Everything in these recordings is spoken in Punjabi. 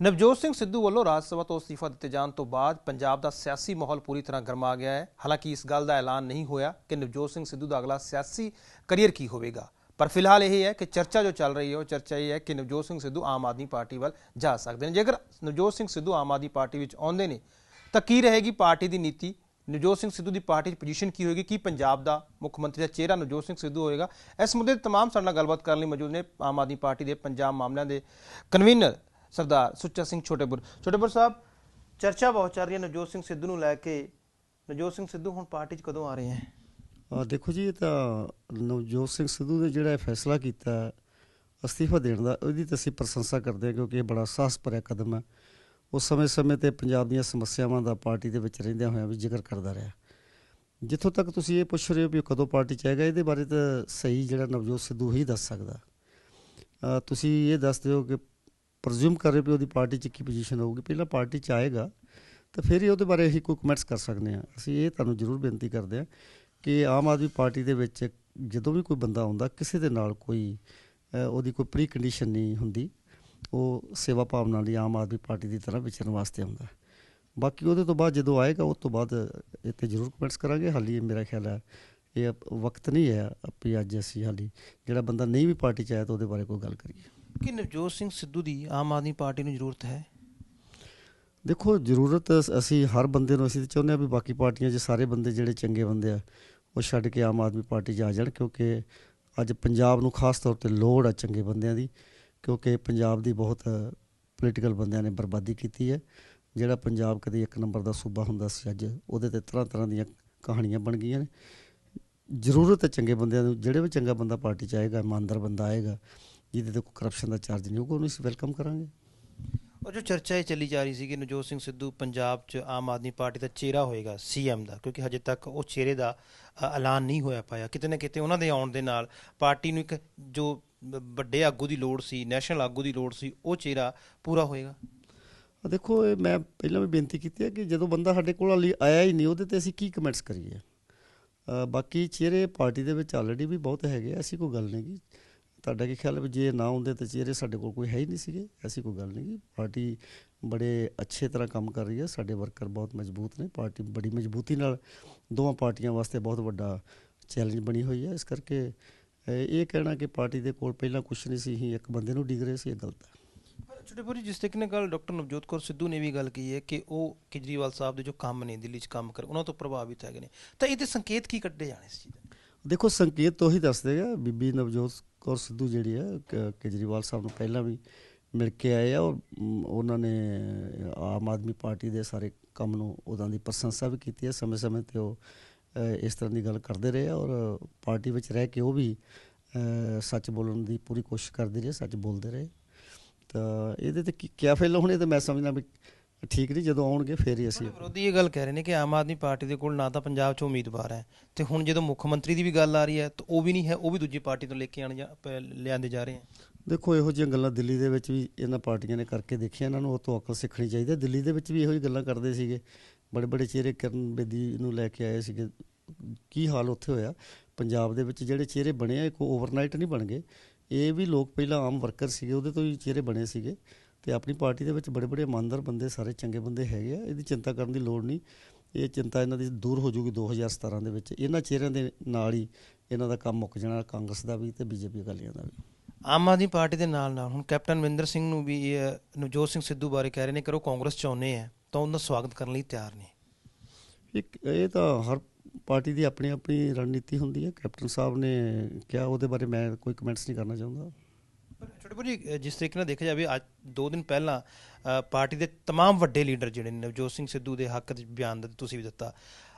ਨਵਜੋਤ ਸਿੰਘ ਸਿੱਧੂ ਵੱਲੋਂ ਰਾਜ ਸਭਾ ਤੋਂ ਅਸਤੀਫਾ ਦਿੱਤੇ ਜਾਣ ਤੋਂ ਬਾਅਦ ਪੰਜਾਬ ਦਾ ਸਿਆਸੀ ਮਾਹੌਲ ਪੂਰੀ ਤਰ੍ਹਾਂ ਗਰਮਾ ਗਿਆ ਹੈ ਹਾਲਾਂਕਿ ਇਸ ਗੱਲ ਦਾ ਐਲਾਨ ਨਹੀਂ ਹੋਇਆ ਕਿ ਨਵਜੋਤ ਸਿੰਘ ਸਿੱਧੂ ਦਾ ਅਗਲਾ ਸਿਆਸੀ ਕੈਰੀਅਰ ਕੀ ਹੋਵੇਗਾ ਪਰ ਫਿਲਹਾਲ ਇਹ ਹੈ ਕਿ ਚਰਚਾ ਜੋ ਚੱਲ ਰਹੀ ਹੈ ਉਹ ਚਰਚਾ ਇਹ ਹੈ ਕਿ ਨਵਜੋਤ ਸਿੰਘ ਸਿੱਧੂ ਆਮ ਆਦਮੀ ਪਾਰਟੀ ਵੱਲ ਜਾ ਸਕਦੇ ਨੇ ਜੇਕਰ ਨਵਜੋਤ ਸਿੰਘ ਸਿੱਧੂ ਆਮ ਆਦਮੀ ਪਾਰਟੀ ਵਿੱਚ ਆਉਂਦੇ ਨੇ ਤਾਂ ਕੀ ਰਹੇਗੀ ਪਾਰਟੀ ਦੀ ਨੀਤੀ ਨਵਜੋਤ ਸਿੰਘ ਸਿੱਧੂ ਦੀ ਪਾਰਟੀ 'ਚ ਪੋਜੀਸ਼ਨ ਕੀ ਹੋਏਗੀ ਕੀ ਪੰਜਾਬ ਦਾ ਮੁੱਖ ਮੰਤਰੀ ਦਾ ਚਿਹਰਾ ਨਵਜੋਤ ਸਿੰਘ ਸਿੱਧੂ ਹੋਏਗਾ ਇਸ ਮੁੱਦੇ ਤੇ तमाम ਸਾਡੇ ਨਾਲ ਗੱਲਬਾਤ ਕਰਨ ਲਈ ਮੌਜੂਦ ਨੇ ਆਮ ਆਦਮੀ ਪਾਰਟੀ ਦੇ ਪੰਜਾਬ ਮਾਮਲਿਆਂ ਦੇ ਕਨਵੀਨਰ ਸਰਦਾਰ ਸੁੱਚਾ ਸਿੰਘ ਛੋਟੇਪੁਰ। ਛੋਟੇਪੁਰ ਸਾਹਿਬ, ਚਰਚਾ ਬਹੁਤ ਚੱਲ ਰਹੀ ਹੈ ਨਵਜੋਤ ਸਿੰਘ ਸਿੱਧੂ ਨੂੰ ਲੈ ਕੇ। ਨਵਜੋਤ ਸਿੰਘ ਸਿੱਧੂ ਹੁਣ ਪਾਰਟੀ 'ਚ ਕਦੋਂ ਆ ਰਹੇ ਹੈ? ਆ ਦੇਖੋ ਜੀ, ਇਹ ਤਾਂ ਨਵਜੋਤ ਸਿੰਘ ਸਿੱਧੂ ਨੇ ਜਿਹੜਾ ਇਹ ਫੈਸਲਾ ਕੀਤਾ ਅਸਤੀਫਾ ਦੇਣ ਦਾ, ਉਹਦੀ ਤਾਂ ਅਸੀਂ ਪ੍ਰਸ਼ੰਸਾ ਕਰਦੇ ਹਾਂ ਕਿਉਂਕਿ ਇਹ ਬੜਾ ਸਾਹਸ ਭਰਿਆ ਕਦਮ ਹੈ। ਉਹ ਸਮੇਂ-ਸਮੇਂ ਤੇ ਪੰਜਾਬ ਦੀਆਂ ਸਮੱਸਿਆਵਾਂ ਦਾ ਪਾਰਟੀ ਦੇ ਵਿੱਚ ਰਹਿੰਦਿਆਂ ਹੋਇਆਂ ਵੀ ਜ਼ਿਕਰ ਕਰਦਾ ਰਿਹਾ। ਜਿੱਥੋਂ ਤੱਕ ਤੁਸੀਂ ਇਹ ਪੁੱਛ ਰਹੇ ਹੋ ਵੀ ਉਹ ਕਦੋਂ ਪਾਰਟੀ ਚ ਆਏਗਾ, ਇਹਦੇ ਬਾਰੇ ਤਾਂ ਸਹੀ ਜਿਹੜਾ ਨਵਜੋਤ ਸਿੱਧੂ ਹੀ ਦੱਸ ਸਕਦਾ। ਤੁਸੀਂ ਇਹ ਦੱਸ ਦਿਓ ਕਿ ਪ੍ਰਜ਼ੂਮ ਕਰ ਰਹੇ ਵੀ ਉਹਦੀ ਪਾਰਟੀ ਚ ਕੀ ਪੋਜੀਸ਼ਨ ਹੋਊਗੀ। ਪਹਿਲਾਂ ਪਾਰਟੀ ਚ ਆਏਗਾ ਤਾਂ ਫਿਰ ਹੀ ਉਹਦੇ ਬਾਰੇ ਅਸੀਂ ਕੋਈ ਕਮੈਂਟਸ ਕਰ ਸਕਦੇ ਹਾਂ। ਅਸੀਂ ਇਹ ਤੁਹਾਨੂੰ ਜ਼ਰੂਰ ਬੇਨਤੀ ਕਰਦੇ ਹਾਂ ਕਿ ਆਮ ਆਦਮੀ ਪਾਰਟੀ ਦੇ ਵਿੱਚ ਜਦੋਂ ਵੀ ਕੋਈ ਬੰਦਾ ਆਉਂਦਾ, ਕਿਸੇ ਦੇ ਨਾਲ ਕੋਈ ਉਹਦੀ ਕੋਈ ਪ੍ਰੀ ਕੰਡੀਸ਼ਨ ਨਹੀਂ ਹੁੰਦੀ। ਉਹ ਸੇਵਾ ਭਾਵਨਾ ਲਈ ਆਮ ਆਦਮੀ ਪਾਰਟੀ ਦੀ ਤਰ੍ਹਾਂ ਵਿਚਰਨ ਵਾਸਤੇ ਆਉਂਦਾ। ਬਾਕੀ ਉਹਦੇ ਤੋਂ ਬਾਅਦ ਜਦੋਂ ਆਏਗਾ, ਉਸ ਤੋਂ ਬਾਅਦ ਇੱਥੇ ਜ਼ਰੂਰ ਕਮੈਂਟਸ ਕਰਾਂਗੇ। ਹਾਲੀ ਇਹ ਮੇਰਾ ਖਿਆਲ ਹੈ ਇਹ ਵਕਤ ਨਹੀਂ ਹੈ ਵੀ ਅੱਜ ਅਸੀਂ ਹਾਲੀ ਜਿਹੜਾ ਬੰਦਾ ਨਹੀਂ ਵੀ ਪਾਰਟੀ ਚ ਆਇਆ ਤਾਂ ਉਹਦੇ ਬਾਰੇ ਕੋਈ ਗੱਲ ਕਰੀਏ। ਕਿ ਨਵਜੋਤ ਸਿੰਘ ਸਿੱਧੂ ਦੀ ਆਮ ਆਦਮੀ ਪਾਰਟੀ ਨੂੰ ਜ਼ਰੂਰਤ ਹੈ? ਦੇਖੋ ਜ਼ਰੂਰਤ ਅਸ- ਹਰ ਬੰਦੇ ਨੂੰ ਅਸੀਂ ਚਾਹੁੰਦੇ ਹਾਂ ਵੀ ਬਾਕੀ ਪਾਰਟੀਆਂ 'ਚ ਸਾਰੇ ਬੰਦੇ ਜਿਹੜੇ ਚੰਗੇ ਬੰਦੇ ਆ ਉਹ ਛੱਡ ਕੇ ਆਮ ਆਦਮੀ ਪਾਰਟੀ 'ਚ ਆ ਜਾਣ ਕਿਉਂਕਿ ਅੱਜ ਪੰਜਾਬ ਨੂੰ ਖਾਸ ਤੌਰ ਤੇ ਲੋੜ ਆ ਚੰਗੇ ਬੰਦਿਆਂ ਦੀ ਕਿਉਂਕਿ ਪੰਜਾਬ ਦੀ ਬਹੁਤ ਪੋਲੀਟੀਕਲ ਬੰਦਿਆਂ ਨੇ ਬਰਬਾਦੀ ਕੀਤੀ ਹੈ। ਜਿਹੜਾ ਪੰਜਾਬ ਕਦੇ ਇੱਕ ਨੰਬਰ ਦਾ ਸੂਬਾ ਹੁੰਦਾ ਸੀ ਅੱਜ ਉਹਦੇ ਤੇ ਤਰ੍ਹਾਂ ਤਰ੍ਹਾਂ ਦੀਆਂ ਕਹਾਣੀਆਂ ਬਣ ਗਈਆਂ ਨੇ। ਜ਼ਰੂਰਤ ਹੈ ਚੰਗੇ ਬੰਦਿਆਂ ਨੂੰ ਜਿਹੜੇ ਵੀ ਚੰਗਾ ਬੰਦਾ ਪਾਰਟੀ 'ਚ ਆਏਗਾ ਇਮਾਨਦਾਰ ਬੰਦਾ ਆਏਗਾ ਜਿਹਦੇ ਤੇ ਕੋਈ ਕਰਪਸ਼ਨ ਦਾ ਚਾਰਜ ਨਹੀਂ ਹੋਊਗਾ ਉਹਨੂੰ ਅਸੀਂ ਵੈਲਕਮ ਕਰਾਂਗੇ। ਉਹ ਜੋ ਚਰਚਾ ਇਹ ਚੱਲੀ ਜਾ ਰਹੀ ਸੀ ਕਿ ਨਵਜੋਤ ਸਿੰਘ ਸਿੱਧੂ ਪੰਜਾਬ 'ਚ ਆਮ ਆਦਮੀ ਪਾਰਟੀ ਦਾ ਚਿਹਰਾ ਹੋਏਗਾ ਸੀਐਮ ਦਾ ਕਿਉਂਕਿ ਹਜੇ ਤੱਕ ਉਹ ਚਿਹਰੇ ਦਾ ਐਲਾਨ ਨਹੀਂ ਹੋਇਆ ਪਾਇਆ। ਕਿਤੇ ਨਾ ਕਿਤੇ ਉਹਨਾਂ ਦੇ ਆਉਣ ਦੇ ਨਾਲ ਪਾਰਟੀ ਨੂੰ ਇੱਕ ਜੋ ਵੱਡੇ ਆਗੂ ਦੀ ਲੋੜ ਸੀ ਨੈਸ਼ਨਲ ਆਗੂ ਦੀ ਲੋੜ ਸੀ ਉਹ ਚਿਹਰਾ ਪੂਰਾ ਹੋਏਗਾ? ਦੇਖੋ ਮੈਂ ਪਹਿਲਾਂ ਵੀ ਬੇਨਤੀ ਕੀਤੀ ਹੈ ਕਿ ਜਦੋਂ ਬੰਦਾ ਸਾਡੇ ਕੋਲ ਆਇਆ ਹੀ ਨਹੀਂ ਉਹਦੇ ਤੇ ਅਸੀਂ ਕੀ ਕਮੈਂਟਸ ਕਰੀਏ? ਬਾਕੀ ਚਿਹਰੇ ਪਾਰਟੀ ਦੇ ਵਿੱਚ ਆਲਰੇਡੀ ਵੀ ਬਹੁਤ ਹੈਗੇ ਐਸੀ ਕੋਈ ਗੱਲ ਨਹੀਂ ਗੀ। ਤੁਹਾਡਾ ਕੀ ਖਿਆਲ ਹੈ ਵੀ ਜੇ ਨਾ ਹੁੰਦੇ ਤਾਂ ਚਿਹਰੇ ਸਾਡੇ ਕੋਲ ਕੋਈ ਹੈ ਹੀ ਨਹੀਂ ਸੀਗੇ? ਐਸੀ ਕੋਈ ਗੱਲ ਨਹੀਂ ਗੀ। ਪਾਰਟੀ ਬੜੇ ਅੱਛੇ ਤਰ੍ਹਾਂ ਕੰਮ ਕਰ ਰਹੀ ਹੈ। ਸਾਡੇ ਵਰਕਰ ਬਹੁਤ ਮਜ਼ਬੂਤ ਨੇ। ਪਾਰਟੀ ਬੜੀ ਮਜ਼ਬੂਤੀ ਨਾਲ ਦੋਵਾਂ ਪਾਰਟੀਆਂ ਵਾਸਤੇ ਬਹੁਤ ਵੱਡਾ ਚੈਲੰਜ ਬਣੀ ਹੋਈ ਹੈ। ਇਸ ਕਰਕੇ ਇਹ ਕਹਿਣਾ ਕਿ ਪਾਰਟੀ ਦੇ ਕੋਲ ਪਹਿਲਾਂ ਕੁਝ ਨਹੀਂ ਸੀ ਹੀ ਇੱਕ ਬੰਦੇ ਨੂੰ ਡਿਗ ਰਹੇ ਸੀ, ਇਹ ਗਲਤ ਹੈ। ਛੋਟੇਪੁਰੀ ਜਿਸ ਤਰੀਕੇ ਨਾਲ ਗੱਲ ਡਾਕਟਰ ਨਵਜੋਤ ਕੌਰ ਸਿੱਧੂ ਨੇ ਵੀ ਗੱਲ ਕਹੀ ਹੈ ਕਿ ਉਹ ਕੇਜਰੀਵਾਲ ਸਾਹਿਬ ਦੇ ਜੋ ਕੰਮ ਨੇ, ਦਿੱਲੀ 'ਚ ਕੰਮ ਕਰ, ਉਹਨਾਂ ਤੋਂ ਪ੍ਰਭਾਵਿਤ ਹੈਗੇ ਨੇ। ਤਾਂ ਇਹਦੇ ਸੰਕੇਤ ਕੀ ਕੱਢੇ ਜਾਣੇ ਇਸ ਚੀਜ਼ ਦੇ? ਦੇਖੋ, ਸੰਕੇਤ ਤੋਂ ਹੀ ਦੱਸਦੇ ਆ, ਬੀਬੀ ਨਵਜੋਤ ਕੌਰ ਸਿੱਧੂ ਜਿਹੜੀ ਹੈ ਕੇਜਰੀਵਾਲ ਸਾਹਿਬ ਨੂੰ ਪਹਿਲਾਂ ਵੀ ਮਿਲ ਕੇ ਆਏ ਆ ਔਰ ਉਹਨਾਂ ਨੇ ਆਮ ਆਦਮੀ ਪਾਰਟੀ ਦੇ ਸਾਰੇ ਕੰਮ ਨੂੰ ਉਹਨਾਂ ਦੀ ਪ੍ਰਸ਼ੰਸਾ ਵੀ ਕੀਤੀ ਹੈ। ਸਮੇਂ-ਸਮੇਂ ਤੇ ਉਹ ਇਸ ਤਰ੍ਹਾਂ ਦੀ ਗੱਲ ਕਰਦੇ ਰਹੇ ਆ ਔਰ ਪਾਰਟੀ ਵਿੱਚ ਰਹਿ ਕੇ ਉਹ ਵੀ ਸੱਚ ਬੋਲਣ ਦੀ ਪੂਰੀ ਕੋਸ਼ਿਸ਼ ਕਰਦੇ ਰਹੇ, ਸੱਚ ਬੋਲਦੇ ਰਹੇ। ਤਾਂ ਇਹਦੇ ਤੇ ਕੀ ਕਿਆ ਫੈਲ ਹੋਣੇ ਤੇ ਮੈਂ ਸਮਝਦਾ ਵੀ ਠੀਕ ਨਹੀਂ ਜਦੋਂ ਆਉਣਗੇ ਫੇਰ ਹੀ ਅਸੀਂ ਵਿਰੋਧੀ ਇਹ ਗੱਲ ਕਹਿ ਰਹੇ ਨੇ ਕਿ ਆਮ ਆਦਮੀ ਪਾਰਟੀ ਦੇ ਕੋਲ ਨਾ ਤਾਂ ਪੰਜਾਬ 'ਚ ਉਮੀਦਵਾਰ ਹੈ। ਤੇ ਹੁਣ ਜਦੋਂ ਮੁੱਖ ਮੰਤਰੀ ਦੀ ਵੀ ਗੱਲ ਆ ਰਹੀ ਹੈ ਤਾਂ ਉਹ ਵੀ ਨਹੀਂ ਹੈ ਉਹ ਵੀ ਦੂਜੀ ਪਾਰਟੀ ਤੋਂ ਲੈ ਕੇ ਆਣ ਲਿਆਂਦੇ ਜਾ ਰਹੇ ਹੈ। ਦੇਖੋ ਇਹੋ ਜਿਹੀਆਂ ਗੱਲਾਂ ਦਿੱਲੀ ਦੇ ਵਿੱਚ ਵੀ ਇਹਨਾਂ ਪਾਰਟੀਆਂ ਨੇ ਕਰਕੇ ਦੇਖੀਆਂ ਇਹਨਾਂ ਨੂੰ ਉਹ ਤੋਂ ਅਕਲ ਸਿੱਖਣੀ ਚਾਹੀਦੀ ਹੈ। ਦਿੱਲੀ ਦੇ ਵਿੱਚ ਵੀ ਇਹੋ ਜਿਹੀ ਗੱਲਾਂ ਕਰਦੇ ਸੀਗੇ। ਬੜੇ ਬੜੇ ਚਿਹਰੇ ਕਰਨ ਬੇਦੀ ਨੂੰ ਲੈ ਕੇ ਆਏ ਸੀਗੇ। ਕੀ ਹਾਲ ਉੱਥੇ ਹੋਇਆ? ਪੰਜਾਬ ਦੇ ਵਿੱਚ ਜਿਹੜੇ ਚਿਹਰੇ ਬਣੇ ਆ ਇੱਕ ਓਵਰਨਾਈਟ ਨਹੀਂ ਬਣ ਗਏ। ਇਹ ਵੀ ਲੋਕ ਪਹਿਲਾਂ ਆਮ ਵਰਕਰ ਸੀਗੇ ਉਹਦੇ ਤੋਂ ਹੀ ਚਿਹਰੇ ਬਣੇ ਸੀਗੇ ਤੇ ਆਪਣੀ ਪਾਰਟੀ ਦੇ ਵਿੱਚ ਬੜੇ ਬੜੇ ਇਮਾਨਦਾਰ ਬੰਦੇ ਸਾਰੇ ਚੰਗੇ ਬੰਦੇ ਹੈਗੇ ਆ ਇਹਦੀ ਚਿੰਤਾ ਕਰਨ ਦੀ ਲੋੜ ਨਹੀਂ। ਇਹ ਚਿੰਤਾ ਇਹਨਾਂ ਦੀ ਦੂਰ ਹੋ ਜੂਗੀ 2017 ਦੇ ਵਿੱਚ। ਇਹਨਾਂ ਚਿਹਰਿਆਂ ਦੇ ਨਾਲ ਹੀ ਇਹਨਾਂ ਦਾ ਕੰਮ ਮੁੱਕ ਜਾਣਾ ਕਾਂਗਰਸ ਦਾ ਵੀ ਤੇ ਬੀਜੇਪੀ ਅਕਾਲੀਆਂ ਦਾ ਵੀ। ਆਮ ਆਦਮੀ ਪਾਰਟੀ ਦੇ ਨਾਲ ਨਾਲ ਹੁਣ ਕੈਪਟਨ ਅਮਰਿੰਦਰ ਸਿੰਘ ਨੂੰ ਵੀ ਨਵਜੋਤ ਸਿੰਘ ਸਿੱਧੂ ਬਾਰੇ ਕਹਿ ਰਹੇ ਨੇ ਕਿ ਉਹ ਕਾਂਗਰਸ ਚ ਆਉਂਦੇ ਆ ਤਾਂ ਉਹਨਾਂ ਦਾ ਸਵਾਗਤ ਕਰਨ ਲਈ ਤਿਆਰ ਨੇ। ਇੱਕ ਇਹ ਤਾਂ ਹਰ ਪਾਰਟੀ ਦੀ ਆਪਣੀ ਆਪਣੀ ਰਣਨੀਤੀ ਹੁੰਦੀ ਹੈ ਕੈਪਟਨ ਸਾਹਿਬ ਨੇ ਕਿਹਾ ਉਹਦੇ ਬਾਰੇ ਮੈਂ ਕੋਈ ਕਮੈਂਟਸ ਨਹੀਂ ਕਰਨਾ ਚਾਹੁੰਦਾ ਪਰ ਛੋਟੇ ਭਾਜੀ ਅ, ਜਿਸ ਤਰੀਕੇ ਨਾਲ ਦੇਖਿਆ ਜਾਵੇ ਅੱਜ 2 ਦਿਨ ਪਹਿਲਾਂ ਅ, ਪਾਰਟੀ ਦੇ तमाम ਵੱਡੇ ਲੀਡਰ ਜਿਹੜੇ ਨੇ ਨਵਜੋਤ ਸਿੰਘ ਸਿੱਧੂ ਦੇ ਹੱਕ 'ਚ ਬਿਆਨ ਦਿੱਤਾ ਤੁਸੀਂ ਵੀ ਦਿੱਤਾ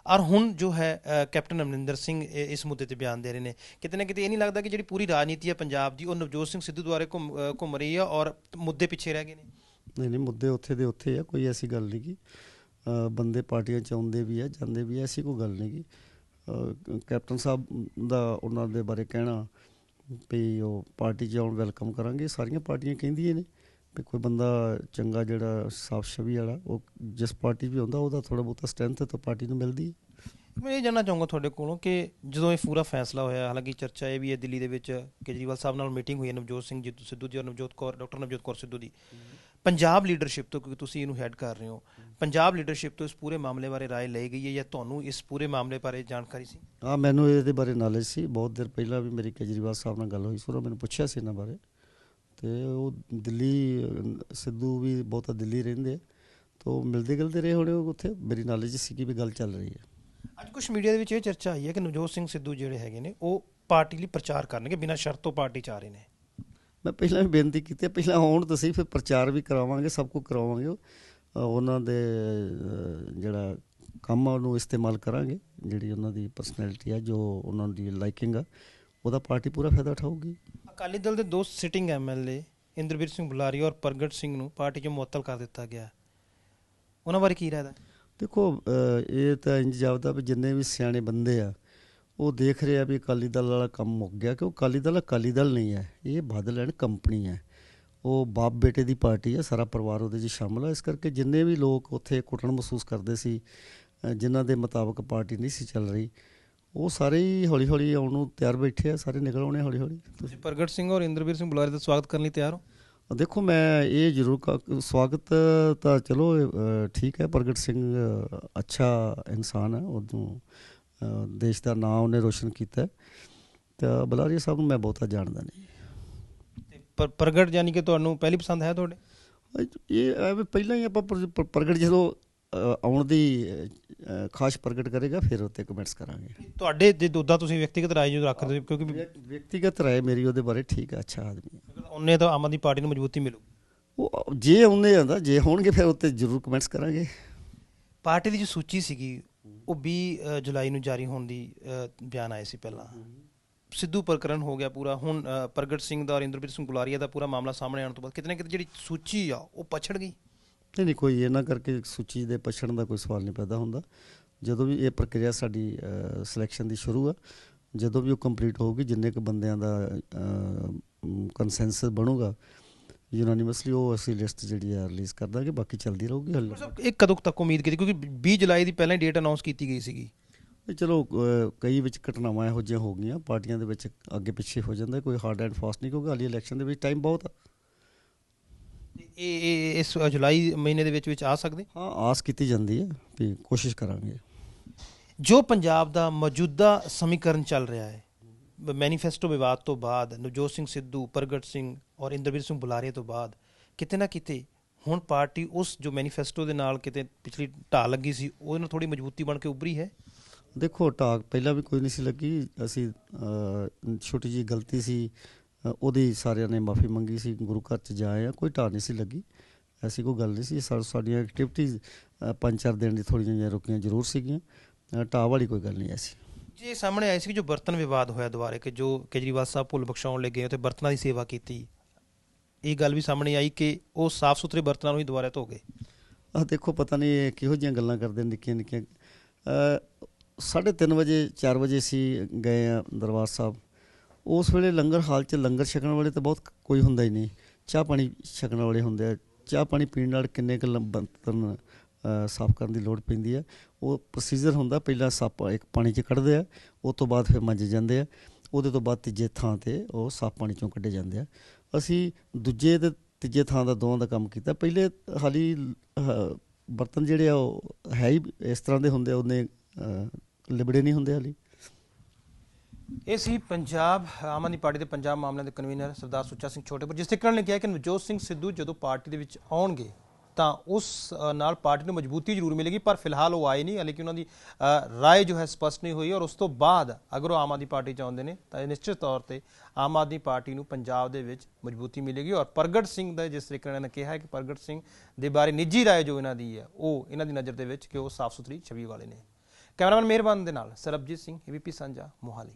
ਔਰ ਹੁਣ ਜੋ ਹੈ ਅ, ਕੈਪਟਨ ਅਮਰਿੰਦਰ ਸਿੰਘ ਇਹ- ਇਸ ਮੁੱਦੇ ਤੇ ਬਿਆਨ ਦੇ ਰਹੇ ਨੇ ਕਿਤੇ ਨਾ ਕਿਤੇ ਇਹ ਨਹੀਂ ਲੱਗਦਾ ਕਿ ਜਿਹੜੀ ਪੂਰੀ ਰਾਜਨੀਤੀ ਹੈ ਪੰਜਾਬ ਦੀ ਉਹ ਨਵਜੋਤ ਸਿੰਘ ਸਿੱਧੂ ਦੁਆਰੇ ਘੁੰਮ ਅ, ਘੁੰਮ ਰਹੀ ਹੈ ਔਰ ਮੁੱਦੇ ਪਿੱਛੇ ਰਹਿ ਗਏ ਨੇ ਨਹੀਂ ਨਹੀਂ ਮੁੱਦੇ ਉੱਥੇ ਦੇ ਉੱਥੇ ਆ ਕੋਈ ਐਸੀ ਗੱਲ ਨਹੀਂ ਗੀ ਅ, ਬੰਦੇ ਪਾਰਟੀਆਂ ਚ ਆਉਂਦੇ ਵੀ ਆ, ਜਾਂਦੇ ਵੀ ਆ, ਐਸੀ ਕੋਈ ਗੱਲ ਨਹੀਂ ਕਿ ਕੈਪਟਨ ਸਾਹਿਬ ਦਾ ਉਹਨਾਂ ਦੇ ਬਾਰੇ ਕਹਿਣਾ ਵੀ ਉਹ ਪਾਰਟੀ ਚ ਆਉਣ ਵੈਲਕਮ ਕਰਾਂਗੇ। ਸਾਰੀਆਂ ਪਾਰਟੀਆਂ ਕਹਿੰਦੀਆਂ ਨੇ ਵੀ ਕੋਈ ਬੰਦਾ ਚੰਗਾ ਜਿਹੜਾ ਸਾਫ਼ ਛਵੀ ਵਾਲਾ, ਉਹ ਜਿਸ ਪਾਰਟੀ ਵੀ ਹੁੰਦਾ, ਉਹਦਾ ਥੋੜਾ ਬਹੁਤਾ ਸਟਰੈਂਥ ਤਾਂ ਪਾਰਟੀ ਨੂੰ ਮਿਲਦੀ ਹੈ ਮੈਂ ਇਹ ਜਾਣਨਾ ਚਾਹੂੰਗਾ ਤੁਹਾਡੇ ਕੋਲੋਂ ਕਿ ਜਦੋਂ ਇਹ ਪੂਰਾ ਫੈਸਲਾ ਹੋਇਆ, ਹਾਲਾਂਕਿ ਚਰਚਾ ਇਹ ਵੀ ਹੈ ਦਿੱਲੀ ਦੇ ਵਿੱਚ, ਕੇਜਰੀਵਾਲ ਸਾਹਿਬ ਨਾਲ ਮੀਟਿੰਗ ਹੋਈ ਹੈ, ਨਵਜੋਤ ਸਿੰਘ ਜੀ ਸਿੱਧੂ ਦੀ ਔਰ ਨਵਜੋਤ ਕੌਰ, ਡਾਕਟਰ ਨਵਜੋਤ ਕੌਰ ਸਿੱਧੂ ਦੀ। ਪੰਜਾਬ ਲੀਡਰਸ਼ਿਪ ਤੋਂ ਕਿਉਂਕਿ ਤੁਸੀਂ ਇਹਨੂੰ ਹੈੱਡ ਕਰ ਰਹੇ ਹੋ ਪੰਜਾਬ ਲੀਡਰਸ਼ਿਪ ਤੋਂ ਇਸ ਪੂਰੇ ਮਾਮਲੇ ਬਾਰੇ رائے ਲਈ ਗਈ ਹੈ ਜਾਂ ਤੁਹਾਨੂੰ ਇਸ ਪੂਰੇ ਮਾਮਲੇ ਬਾਰੇ ਜਾਣਕਾਰੀ ਸੀ ਆ ਮੈਨੂੰ ਇਹਦੇ ਬਾਰੇ ਨੌਲੇਜ ਸੀ ਬਹੁਤ ਦੇਰ ਪਹਿਲਾਂ ਵੀ ਮੇਰੀ ਕੇਜਰੀਵਾਲ ਸਾਹਿਬ ਨਾਲ ਗੱਲ ਹੋਈ ਸੀ ਉਹਨਾਂ ਮੈਨੂੰ ਪੁੱਛਿਆ ਸੀ ਇਹਨਾਂ ਬਾਰੇ ਤੇ ਉਹ ਦਿੱਲੀ ਅਹ, ਸਿੱਧੂ ਵੀ ਬਹੁਤਾ ਦਿੱਲੀ ਰਹਿੰਦੇ ਆ ਤੋਂ ਮਿਲਦੇ ਗਿਲਦੇ ਰਹੇ ਹੋਣੇ ਉਹ ਉੱਥੇ ਮੇਰੀ ਨੌਲੇਜ ਸੀ ਕਿ ਵੀ ਗੱਲ ਚੱਲ ਰਹੀ ਹੈ ਅੱਜ ਕੁਝ ਮੀਡੀਆ ਦੇ ਵਿੱਚ ਇਹ ਚਰਚਾ ਆਈ ਹੈ ਕਿ ਨਵਜੋਤ ਸਿੰਘ ਸਿੱਧੂ ਜਿਹੜੇ ਹੈਗੇ ਨੇ ਉਹ ਪਾਰਟੀ ਲਈ ਪ੍ਰਚਾਰ ਕਰਨਗੇ ਬਿਨਾਂ ਸ਼ਰਤ ਤੋਂ ਪਾਰਟੀ ਚ ਆ ਰਹੇ ਨੇ ਮੈਂ ਪਹਿਲਾਂ ਵੀ ਬੇਨਤੀ ਕੀਤੀ ਹੈ, ਪਹਿਲਾਂ ਆਉਣ ਤੁਸੀਂ ਫਿਰ ਪ੍ਰਚਾਰ ਵੀ ਕਰਾਵਾਂਗੇ ਸਭ ਕੁਝ ਕਰਾਵਾਂਗੇ ਉਹਨਾਂ ਦੇ ਜਿਹੜਾ ਕੰਮ ਆ ਉਹਨੂੰ ਇਸਤੇਮਾਲ ਕਰਾਂਗੇ। ਜਿਹੜੀ ਉਹਨਾਂ ਦੀ ਪਰਸਨੈਲਿਟੀ ਹੈ ਜੋ ਉਹਨਾਂ ਦੀ ਲਾਈਕਿੰਗ ਆ ਉਹਦਾ ਪਾਰਟੀ ਪੂਰਾ ਫਾਇਦਾ ਉਠਾਊਗੀ। ਅਕਾਲੀ ਦਲ ਦੇ ਦੋ ਸਿਟਿੰਗ ਐਮਐਲਏ ਇੰਦਰਵੀਰ ਸਿੰਘ ਬੁਲਾਰੀ ਔਰ ਪ੍ਰਗਟ ਸਿੰਘ ਨੂੰ ਪਾਰਟੀ ਚੋਂ ਮੁਅੱਤਲ ਕਰ ਦਿੱਤਾ ਗਿਆ। ਉਹਨਾਂ ਬਾਰੇ ਕੀ ਰਾਇ ਹੈ? ਦੇਖੋ ਇਹ ਤਾਂ ਇੰਜ ਜਾਪਦਾ ਵੀ ਜਿੰਨੇ ਵੀ ਸਿਆਣੇ ਬੰਦੇ ਆ ਉਹ ਦੇਖ ਰਹੇ ਵੀ ਅਕਾਲੀ ਦਲ ਵਾਲਾ ਕੰਮ ਮੁੱਕ ਗਿਆ ਕਿ ਉਹ ਅਕਾਲੀ ਦਲ ਅਕਾਲੀ ਦਲ ਨਹੀਂ ਹੈ। ਇਹ ਬਾਦਲ ਐਂਡ ਕੰਪਨੀ ਹੈ। ਉਹ ਬਾਪ ਬੇਟੇ ਦੀ ਪਾਰਟੀ ਹੈ ਸਾਰਾ ਪਰਿਵਾਰ ਉਹਦੇ 'ਚ ਸ਼ਾਮਲ ਹੈ ਇਸ ਕਰਕੇ ਜਿੰਨੇ ਵੀ ਲੋਕ ਉੱਥੇ ਕੁੱਟਣ ਮਹਿਸੂਸ ਕਰਦੇ ਸੀ ਜਿਨ੍ਹਾਂ ਦੇ ਮੁਤਾਬਕ ਪਾਰਟੀ ਨਹੀਂ ਸੀ ਚੱਲ ਰਹੀ ਉਹ ਸਾਰੇ ਹੀ ਹੌਲੀ ਹੌਲੀ ਆਉਣ ਨੂੰ ਤਿਆਰ ਬੈਠੇ ਆ ਸਾਰੇ ਨਿਕਲ ਆਉਣੇ ਹੌਲੀ ਹੌਲੀ ਤੁਸੀਂ ਪ੍ਰਗਟ ਸਿੰਘ ਔਰ ਇੰਦਰਵੀਰ ਸਿੰਘ ਬੁਲਾਰੀ ਦਾ ਸਵਾਗਤ ਕਰਨ ਲਈ ਤਿਆਰ ਹੋ? ਦੇਖੋ ਮੈਂ ਇਹ ਜ਼ਰੂਰ ਸਵਾਗਤ ਤਾਂ ਚਲੋ ਠੀਕ ਹੈ ਪ੍ਰਗਟ ਸਿੰਘ ਅੱਛਾ ਇਨਸਾਨ ਹੈ ਉਹਨੂੰ ਦੇਸ਼ ਦਾ ਨਾਮ ਉਹਨੇ ਰੋਸ਼ਨ ਕੀਤਾ। ਤਾਂ ਬਲਾਰੀ ਸਾਹਿਬ ਨੂੰ ਮੈਂ ਬਹੁਤਾ ਜਾਣਦਾ ਨਹੀਂ। ਪਰ- ਪ੍ਰਗਟ ਯਾਨੀ ਕਿ ਤੁਹਾਨੂੰ ਪਹਿਲੀ ਪਸੰਦ ਹੈ ਤੁਹਾਡੇ? ਇਹ ਐਵੇਂ ਪਹਿਲਾਂ ਹੀ ਆਪਾਂ ਪ੍ਰ- ਪ੍ਰ- ਪ੍ਰਗਟ ਜਦੋਂ ਆਉਣ ਦੀ ਖਾਸ ਪ੍ਰਗਟ ਕਰੇਗਾ ਫਿਰ ਉੱਤੇ ਕਮੈਂਟਸ ਕਰਾਂਗੇ। ਤੁਹਾਡੇ ਜੇ ਦੁੱਧਾ ਤੁਸੀਂ ਵਿਅਕਤੀਗਤ ਰਾਏ ਜੋ ਰੱਖਦੇ ਹੋ ਕਿਉਂਕਿ ਵਿਅਕਤੀਗਤ ਰਾਏ ਮੇਰੀ ਉਹਦੇ ਬਾਰੇ ਠੀਕ ਹੈ ਅੱਛਾ ਆਦਮੀ ਹੈ ਉਹਨੇ ਤਾਂ ਆਮ ਆਦਮੀ ਪਾਰਟੀ ਨੂੰ ਮਜ਼ਬੂਤੀ ਮਿਲੂ। ਉਹ ਜੇ ਆਉਂਦੇ ਆਂਦਾ ਜੇ ਹੋਣਗੇ ਫਿਰ ਉੱਤੇ ਜ਼ਰੂਰ ਕਮੈਂਟਸ ਕਰਾਂਗੇ। ਪਾਰਟੀ ਦੀ ਜੋ ਸੂਚੀ ਸੀਗੀ ਉਹ 20 ਜੁਲਾਈ ਨੂੰ ਜਾਰੀ ਹੋਣ ਦੀ ਬਿਆਨ ਆਏ ਸੀ ਪਹਿਲਾਂ। ਸਿੱਧੂ ਪ੍ਰਕਰਨ ਹੋ ਗਿਆ ਪੂਰਾ। ਹੁਣ ਪ੍ਰਗਟ ਸਿੰਘ ਦਾ ਔਰ ਇੰਦਰਵੀਰ ਸਿੰਘ ਗੁਲਾਰੀਆ ਦਾ ਪੂਰਾ ਮਾਮਲਾ ਸਾਹਮਣੇ ਆਉਣ ਤੋਂ ਬਾਅਦ। ਕਿਤੇ ਨਾ ਕਿਤੇ ਜਿਹੜੀ ਸੂਚੀ ਆ, ਉਹ ਪਛੜ ਗਈ? ਨਹੀਂ ਨਹੀਂ, ਕੋਈ ਇਹਨਾਂ ਕਰਕੇ ਸੂਚੀ ਦੇ ਪਛੜਨ ਦਾ ਕੋਈ ਸਵਾਲ ਨਹੀਂ ਪੈਦਾ ਹੁੰਦਾ। ਜਦੋਂ ਵੀ ਇਹ ਪ੍ਰਕਿਰਿਆ ਸਾਡੀ ਸਿਲੈਕਸ਼ਨ ਦੀ ਸ਼ੁਰੂ ਆ, ਜਦੋਂ ਵੀ ਉਹ ਕੰਪਲੀਟ ਹੋਊਗੀ, ਜਿੰਨੇ ਕੁ ਬੰਦਿਆਂ ਦਾ ਕੰਸੈਂਸਸ ਬਣੂਗਾ ਯੂਨਾਨੀਮਸਲੀ ਉਹ ਅਸੀਂ ਲਿਸਟ ਜਿਹੜੀ ਆ ਰਿਲੀਜ਼ ਕਰ ਦਾਂਗੇ ਬਾਕੀ ਚੱਲਦੀ ਰਹੂਗੀ ਹੱਲ। ਇਹ ਕਦੋਂ ਤੱਕ ਉਮੀਦ ਕੀਤੀ? ਕਿਉਂਕਿ 20 ਜੁਲਾਈ ਦੀ ਪਹਿਲਾਂ ਹੀ ਡੇਟ ਅਨਾਉਂਸ ਕੀਤੀ ਗਈ ਸੀਗੀ। ਚਲੋ ਕਈ ਵਿੱਚ ਘਟਨਾਵਾਂ ਇਹੋ ਜਿਹੀਆਂ ਹੋ ਗਈਆਂ ਪਾਰਟੀਆਂ ਦੇ ਵਿੱਚ ਅੱਗੇ ਪਿੱਛੇ ਹੋ ਜਾਂਦਾ ਕੋਈ ਹਾਰਡ ਐਂਡ ਫਾਸਟ ਨਹੀਂ ਕਿਉਂਕਿ ਹਾਲੀ ਇਲੈਕਸ਼ਨ ਦੇ ਵਿੱਚ ਟਾਈਮ ਬਹੁਤ ਆ। ਇਹ ਇਸ ਜੁਲਾਈ ਮਹੀਨੇ ਦੇ ਵਿੱਚ ਵਿੱਚ ਆ ਸਕਦੇ? ਹਾਂ ਆਸ ਕੀਤੀ ਜਾਂਦੀ ਹੈ ਵੀ ਕੋਸ਼ਿਸ਼ ਕਰਾਂਗੇ। ਜੋ ਪੰਜਾਬ ਦਾ ਮੌਜੂਦਾ ਸਮੀਕਰਨ ਚੱਲ ਰਿਹਾ ਹੈ ਮੈਨੀਫੈਸਟੋ ਵਿਵਾਦ ਤੋਂ ਬਾਅਦ, ਨਵਜੋਤ ਸਿੰਘ ਸਿੱਧੂ, ਪ੍ਰਗਟ ਸਿੰਘ ਔਰ ਇੰਦਰਵੀਰ ਸਿੰਘ ਬੁਲਾਰੇ ਤੋਂ ਬਾਅਦ, ਕਿਤੇ ਨਾ ਕਿਤੇ ਹੁਣ ਪਾਰਟੀ ਉਸ ਜੋ ਮੈਨੀਫੈਸਟੋ ਦੇ ਨਾਲ ਕਿਤੇ ਪਿਛਲੀ ਢਾਹ ਲੱਗੀ ਸੀ, ਉਹਦੇ ਨਾਲ ਥੋੜੀ ਮਜ਼ਬੂਤੀ ਬਣ ਕੇ ਉੱਭਰੀ ਹੈ? ਦੇਖੋ ਟਾਕ ਪਹਿਲਾਂ ਵੀ ਕੋਈ ਨਹੀਂ ਸੀ ਲੱਗੀ। ਅਸੀਂ ਛੋਟੀ ਜੀ ਗਲਤੀ ਸੀ ਉਹਦੀ ਸਾਰਿਆਂ ਨੇ ਮਾਫੀ ਮੰਗੀ ਸੀ, ਗੁਰੂ ਘਰ ਚ ਜਾਏ ਆ, ਕੋਈ ਢਾਹ ਨਹੀਂ ਸੀ ਲੱਗੀ। ਐਸੀ ਕੋਈ ਗੱਲ ਨਹੀਂ ਸੀ। ਸਾਡੀਆਂ ਐਕਟੀਵਿਟੀਜ਼ ਪੰਜ ਚਾਰ ਦਿਨ ਦੀ ਥੋੜ੍ਹੀਆਂ ਜਿਹੀਆਂ ਰੁਕੀਆਂ ਜ਼ਰੂਰ ਸੀਗੀਆਂ। ਢਾਹ ਵਾਲੀ ਕੋਈ ਗੱਲ ਨਹੀਂ ਐਸੀ। ਜੇ ਸਾਹਮਣੇ ਆਇਆ ਸੀ ਕਿ ਜੋ ਬਰਤਨ ਵਿਵਾਦ ਹੋਇਆ ਦੁਬਾਰੇ ਕਿ ਜੋ ਕੇਜਰੀਵਾਲ ਸਾਹਿਬ ਭੁੱਲ ਬਖਸ਼ਾਉਣ ਲੱਗੇ ਤੇ ਬਰਤਨਾਂ ਦੀ ਸੇਵਾ ਕੀਤੀ। ਇਹ ਗੱਲ ਵੀ ਸਾਹਮਣੇ ਆਈ ਕਿ ਉਹ ਸਾਫ਼ ਸੁਥਰੇ ਬਰਤਨਾਂ ਨੂੰ ਹੀ ਦੁਬਾਰਾ ਧੋ ਗਏ। ਆ ਦੇਖੋ ਪਤਾ ਨਹੀਂ ਕਿਹੋ ਜਿਹੀਆਂ ਗੱਲਾਂ ਕਰਦੇ ਨਿੱਕੀਆਂ ਨਿੱਕੀਆਂ ਅ, ਸਾਢੇ ਤਿੰਨ ਵਜੇ 4 ਵਜੇ ਸੀ ਗਏ ਆ ਦਰਬਾਰ ਸਾਹਿਬ। ਉਸ ਵੇਲੇ ਲੰਗਰ ਹਾਲ 'ਚ ਲੰਗਰ ਛਕਣ ਵਾਲੇ ਤਾਂ ਬਹੁਤ ਕੋਈ ਹੁੰਦਾ ਹੀ ਨਹੀਂ। ਚਾਹ ਪਾਣੀ ਛਕਣ ਵਾਲੇ ਹੁੰਦੇ ਆ। ਚਾਹ ਪਾਣੀ ਪੀਣ ਨਾਲ ਕਿੰਨੇ ਕੁ ਲੰ- ਸਾਫ਼ ਕਰਨ ਦੀ ਲੋੜ ਪੈਂਦੀ ਹੈ। ਉਹ ਪ੍ਰੋਸੀਜਰ ਹੁੰਦਾ, ਪਹਿਲਾਂ ਸੱਪ ਇੱਕ ਪਾਣੀ 'ਚ ਕੱਢਦੇ ਆ ਉਸ ਤੋਂ ਬਾਅਦ ਫਿਰ ਮੰਜ ਜਾਂਦੇ ਆ। ਉਹਦੇ ਤੋਂ ਬਾਅਦ ਤੀਜੇ ਥਾਂ ਤੇ ਉਹ ਸਾਫ਼ ਪਾਣੀ 'ਚੋਂ ਕੱਢੇ ਜਾਂਦੇ ਆ। ਅਸੀਂ ਦੂਜੇ ਤੇ ਤੀਜੇ ਥਾਂ ਦਾ ਦੋਵਾਂ ਦਾ ਕੰਮ ਕੀਤਾ। ਪਹਿਲੇ ਹਾਲੀ ਬਰਤਨ ਜਿਹੜੇ ਆ, ਉਹ ਹੈ ਹੀ ਇਸ ਤਰ੍ਹਾਂ ਦੇ ਹੁੰਦੇ ਆ, ਉਹਨੇ ਲਿਬੜੇ ਨਹੀਂ ਹੁੰਦੇ ਹਾਲੀ। ਇਹ ਸੀ ਪੰਜਾਬ, ਆਮ ਆਦਮੀ ਪਾਰਟੀ ਦੇ ਪੰਜਾਬ ਮਾਮਲਿਆਂ ਦੇ ਕਨਵੀਨਰ ਸਰਦਾਰ ਸੁੱਚਾ ਸਿੰਘ ਛੋਟੇਪੁਰ, ਜਿਸ ਤਰੀਕੇ ਨਾਲ ਨੇ ਕਿਹਾ ਕਿ ਨਵਜੋਤ ਸਿੰਘ ਸਿੱਧੂ ਜਦੋਂ ਪਾਰਟੀ ਦੇ ਵਿੱਚ ਆਉਣਗੇ ਤਾਂ ਉਸ ਨਾਲ ਪਾਰਟੀ ਨੂੰ ਮਜ਼ਬੂਤੀ ਜ਼ਰੂਰ ਮਿਲੇਗੀ ਪਰ ਫਿਲਹਾਲ ਉਹ ਆਏ ਨਹੀਂ ਹਾਲੇ ਕਿ ਉਹਨਾਂ ਦੀ ਅ, ਰਾਏ ਜੋ ਹੈ ਸਪਸ਼ਟ ਨਹੀਂ ਹੋਈ ਔਰ ਉਸ ਤੋਂ ਬਾਅਦ ਅਗਰ ਉਹ ਆਮ ਆਦਮੀ ਪਾਰਟੀ ਚ ਆਉਂਦੇ ਨੇ ਤਾਂ ਨਿਸ਼ਚਿਤ ਤੌਰ ਤੇ ਆਮ ਆਦਮੀ ਪਾਰਟੀ ਨੂੰ ਪੰਜਾਬ ਦੇ ਵਿੱਚ ਮਜ਼ਬੂਤੀ ਮਿਲੇਗੀ ਔਰ ਪ੍ਰਗਟ ਸਿੰਘ ਦਾ ਜਿਸ ਤਰੀਕੇ ਨਾਲ ਇਹਨਾਂ ਨੇ ਕਿਹਾ ਹੈ ਕਿ ਪ੍ਰਗਟ ਸਿੰਘ ਦੇ ਬਾਰੇ ਨਿੱਜੀ ਰਾਏ ਜੋ ਇਹਨਾਂ ਦੀ ਹੈ ਉਹ ਇਹਨਾਂ ਦੀ ਨਜ਼ਰ ਦੇ ਵਿੱਚ ਕਿ ਉਹ ਸਾਫ਼ ਸੁਥਰੀ ਛਵੀ ਵਾਲੇ ਨੇ। ਕੈਮਰਾਮੈਨ ਮਿਹਰਬਾਨ ਦੇ ਨਾਲ ਸਰਬਜੀਤ ਸਿੰਘ ਏਬੀਪੀ ਸਾਂਝਾ ਮੋਹਾਲੀ।